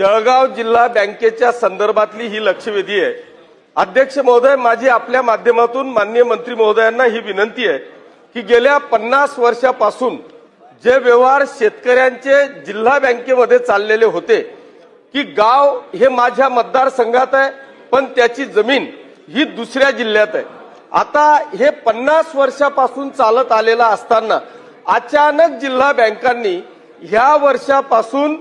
जळगाव जिल्हा बँकेच्या संदर्भातली ही लक्षवेधी आहे. अध्यक्ष महोदय माझी आपल्या माध्यमातून माननीय मंत्री महोदयांना ही विनंती आहे की गेल्या पन्नास वर्षापासून जे व्यवहार शेतकऱ्यांचे जिल्हा बँकेमध्ये चाललेले होते की गाव हे माझ्या मतदारसंघात आहे पण त्याची जमीन ही दुसऱ्या जिल्ह्यात आहे. आता हे पन्नास वर्षापासून चालत आलेलं असताना अचानक जिल्हा बँकांनी ह्या वर्षापासून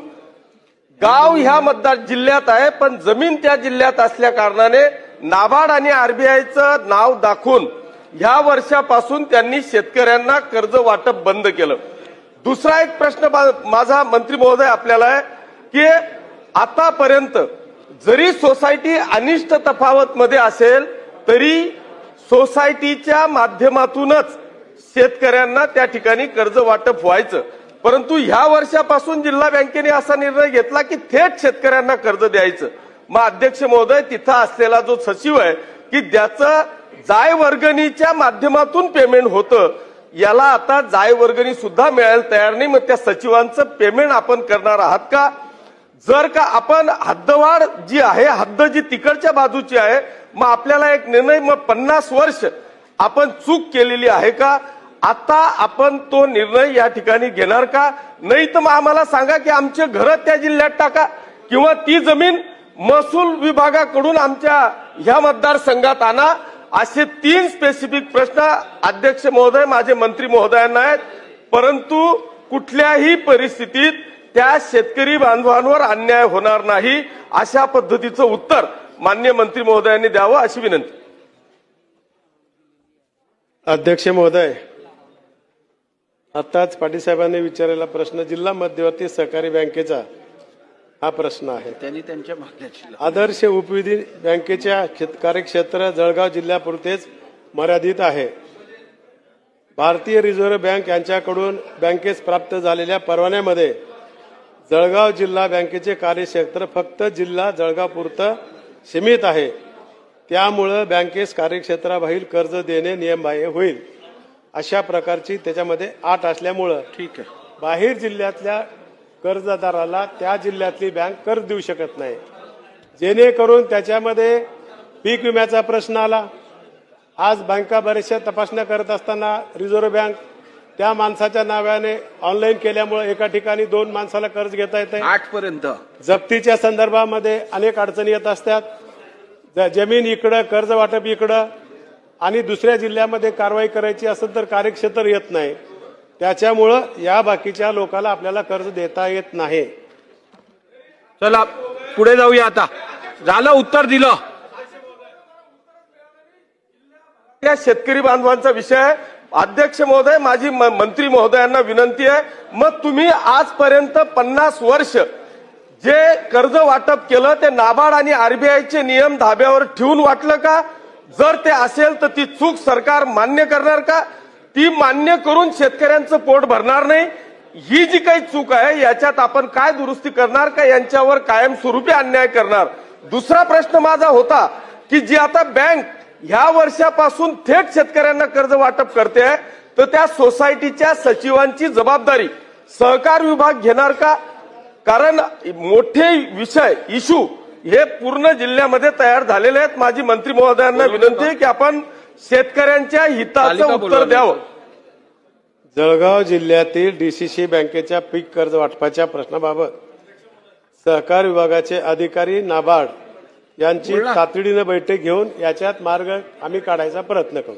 गाव ह्या मतदार जिल्ह्यात आहे पण जमीन त्या जिल्ह्यात असल्या कारणाने नाबार्ड आणि आरबीआयचं नाव दाखवून ह्या वर्षापासून त्यांनी शेतकऱ्यांना कर्ज वाटप बंद केलं. दुसरा एक प्रश्न माझा मंत्री महोदय आपल्याला आहे की आतापर्यंत जरी सोसायटी अनिष्ट तफावत मध्ये असेल तरी सोसायटीच्या माध्यमातूनच शेतकऱ्यांना त्या ठिकाणी कर्ज वाटप व्हायचं. परंतु ह्या वर्षापासून जिल्हा बँकेने असा निर्णय घेतला की थेट शेतकऱ्यांना कर्ज द्यायचं. मग अध्यक्ष महोदय तिथं असलेला जो सचिव आहे की ज्याचं जाय वर्गणीच्या माध्यमातून पेमेंट होतं याला आता जाय वर्गणी सुद्धा मिळायला तयार नाही. मग त्या सचिवांचं पेमेंट आपण करणार आहात का? जर का आपण हद्दवाढ जी आहे हद्द जी तिकडच्या बाजूची आहे मग आपल्याला एक निर्णय मग पन्नास वर्ष आपण चूक केलेली आहे का? आता आपण तो निर्णय या ठिकाणी घेणार का? नाही तर मग आम्हाला सांगा की आमचे घर त्या जिल्ह्यात टाका. किंवा ती जमीन महसूल विभागाकडून आमच्या ह्या मतदारसंघात आणा. असे तीन स्पेसिफिक प्रश्न अध्यक्ष महोदय माझे मंत्री महोदयांना आहेत. परंतु कुठल्याही परिस्थितीत त्या शेतकरी बांधवांवर अन्याय होणार नाही अशा पद्धतीचं उत्तर मान्य मंत्री महोदयांनी द्यावं अशी विनंती. अध्यक्ष महोदय आताच पाटील साहेबांनी विचारलेला प्रश्न जिल्हा मध्यवर्ती सहकारी बँकेचा हा प्रश्न आहे. त्यांनी त्यांच्या मागण्याची आदर्श उपविधी बँकेच्या क्षेत- कार्यक्षेत्र जळगाव जिल्ह्यापुरतेच मर्यादित आहे. भारतीय रिझर्व्ह बँक यांच्याकडून बँकेस प्राप्त झालेल्या परवान्यामध्ये जळगाव जिल्हा बँकेचे कार्यक्षेत्र फक्त जिल्हा जळगावपुरतं सीमित आहे. त्यामुळं बँकेस कार्यक्षेत्राबाहेर कर्ज देणे नियमबाह्य होईल. अशा प्रकारची त्याच्यामध्ये आठ असल्यामुळं ठीक आहे. बाहेर जिल्ह्यातल्या कर्जदाराला त्या जिल्ह्यातली बँक कर्ज देऊ शकत नाही. जेणेकरून त्याच्यामध्ये पीक विम्याचा प्रश्न आला. आज बँका बऱ्याचशा तपासण्या करत असताना रिझर्व्ह बँक त्या माणसाच्या नावाने ऑनलाईन केल्यामुळे एका ठिकाणी दोन माणसाला कर्ज घेता येते आठ पर्यंत जप्तीच्या संदर्भामध्ये अनेक अडचणी येत असतात. जमीन इकडं कर्ज वाटप इकडं आणि दुसऱ्या जिल्ह्यामध्ये कारवाई करायची असेल तर कार्यक्षेत्र येत नाही. त्याच्यामुळं या बाकीच्या लोकांना आपल्याला कर्ज देता येत नाही. चला पुढे जाऊया आता. झालं उत्तर दिलं. या शेतकरी बांधवांचा विषय. अध्यक्ष महोदय माझी म- मंत्री महोदयांना विनंती आहे. मग तुम्ही आजपर्यंत पन्नास वर्ष जे कर्ज वाटप केलं ते नाबार्ड आणि आरबीआयचे नियम धाब्यावर ठेवून वाटलं का? जर ते असेल तर ती चूक सरकार मान्य करणार का? ती मान्य करून शेतकऱ्यांचं पोट भरणार नाही. ही जी काही चूक आहे याच्यात आपण काय दुरुस्ती करणार का? यांच्यावर कायमस्वरूपी अन्याय करणार. दुसरा प्रश्न माझा होता की जी आता बँक ह्या वर्षापासून थेट शेतकऱ्यांना कर्ज वाटप करते आहे तर त्या सोसायटीच्या सचिवांची जबाबदारी सहकार विभाग घेणार का? कारण मोठे विषय इशू हे पूर्ण जिल्ह्यामध्ये तयार झालेले आहेत माझी मंत्री महोदयांना विनंती आहे की आपण शेतकऱ्यांच्या हिताचं उत्तर. द्यावं जळगाव जिल्ह्यातील डीसीसी बँकेच्या पीक कर्ज वाटपाच्या प्रश्नाबाबत सहकार विभागाचे अधिकारी नाबार्ड यांची. तातडीनं बैठक घेऊन याच्यात मार्ग आम्ही काढायचा प्रयत्न करू